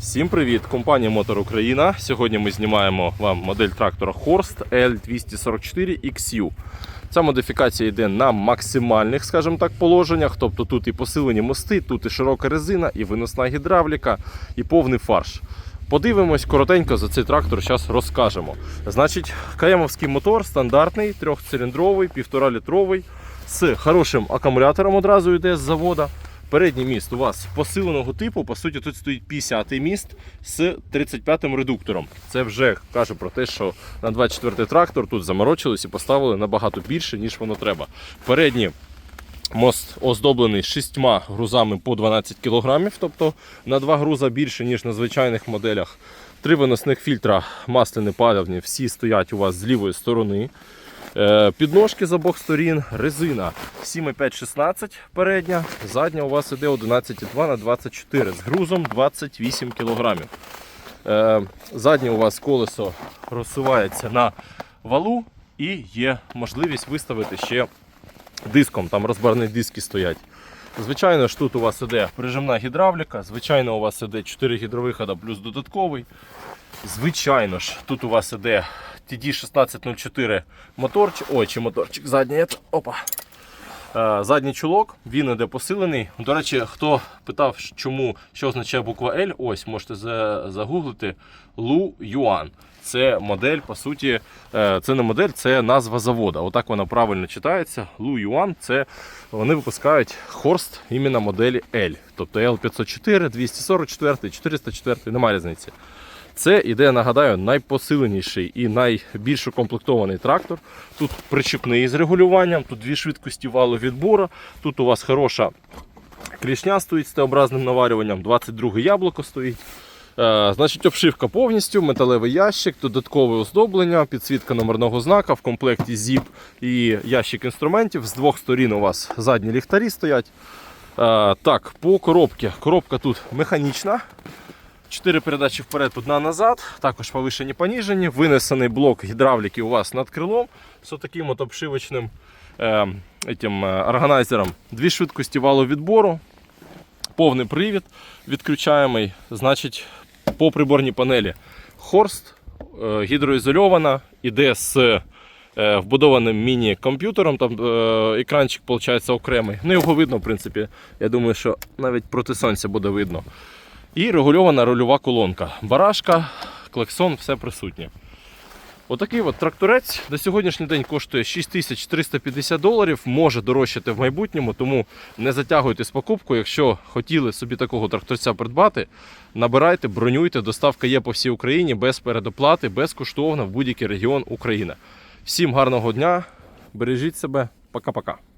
Всім привіт! Компанія Мотор Україна. Сьогодні ми знімаємо вам модель трактора Horst L244XU. Ця модифікація йде на максимальних, скажімо так, положеннях. Тобто тут і посилені мости, тут і широка резина, і виносна гідравліка, і повний фарш. Подивимось коротенько за цей трактор, зараз розкажемо. Значить, каємовський мотор стандартний, трьохциліндровий, півтора-літровий, з хорошим акумулятором одразу йде з завода. Передній міст у вас посиленого типу, по суті, тут стоїть 50-й міст з 35-м редуктором. Це вже каже про те, що на 24-й трактор тут заморочились і поставили набагато більше, ніж воно треба. Передній мост оздоблений шістьма грузами по 12 кг, тобто на два груза більше, ніж на звичайних моделях. Три виносних фільтра масляні паливні, всі стоять у вас з лівої сторони. Е, Підножки з обох сторін, резина 7,5-16 передня, задня у вас іде 11,2 на 24 з грузом 28 кг. Е, Заднє у вас колесо розсувається на валу і є можливість виставити ще диском, там розбарні диски стоять. Звичайно ж, тут у вас іде прижимна гідравліка, звичайно, у вас іде 4 гідровихода плюс додатковий. Звичайно ж, тут у вас іде TD1604 моторчик. Ой, чи моторчик задній. Опа. Е, Задній чулок, він іде посилений. До речі, хто питав, чому що означає буква L, ось можете загуглити Lu Yuan. Це модель, по суті, е, це не модель, це назва завода. Отак вона правильно читається. Lu Yuan це вони випускають Хорст іменно моделі L. Тобто L504, 244, 404, немає різниці. Це іде, нагадаю, найпосиленіший і найбільш укомплектований трактор. Тут причіпний з регулюванням, тут дві швидкості валу відбору. Тут у вас хороша клішня стоїть з Т-образним наварюванням, 22 яблуко стоїть. Е, значить, обшивка повністю, металевий ящик, додаткове оздоблення, підсвітка номерного знака, в комплекті ZIP і ящик інструментів. З двох сторін у вас задні ліхтарі стоять. Е, так, по коробці. Коробка тут механічна. Чотири передачі вперед, одна назад, також повишені поніжені. Винесений блок гідравліки у вас над крилом з таким от обшивочним е, етім, е, органайзером. Дві швидкості валу відбору, повний привід відключаємий. Значить, по приборній панелі Хорст е, гідроізольована, іде з е, вбудованим міні-комп'ютером. Там екранчик виходить окремий. Ну, його видно, в принципі. Я думаю, що навіть проти сонця буде видно. І регульована рульова колонка. Барашка, клаксон, все присутнє. Отакий от тракторець на сьогоднішній день коштує 6350 доларів, може дорожчати в майбутньому, тому не затягуйте з покупкою. Якщо хотіли собі такого тракторця придбати, набирайте, бронюйте. Доставка є по всій Україні без передоплати, безкоштовно в будь-який регіон України. Всім гарного дня, бережіть себе, пока-пока.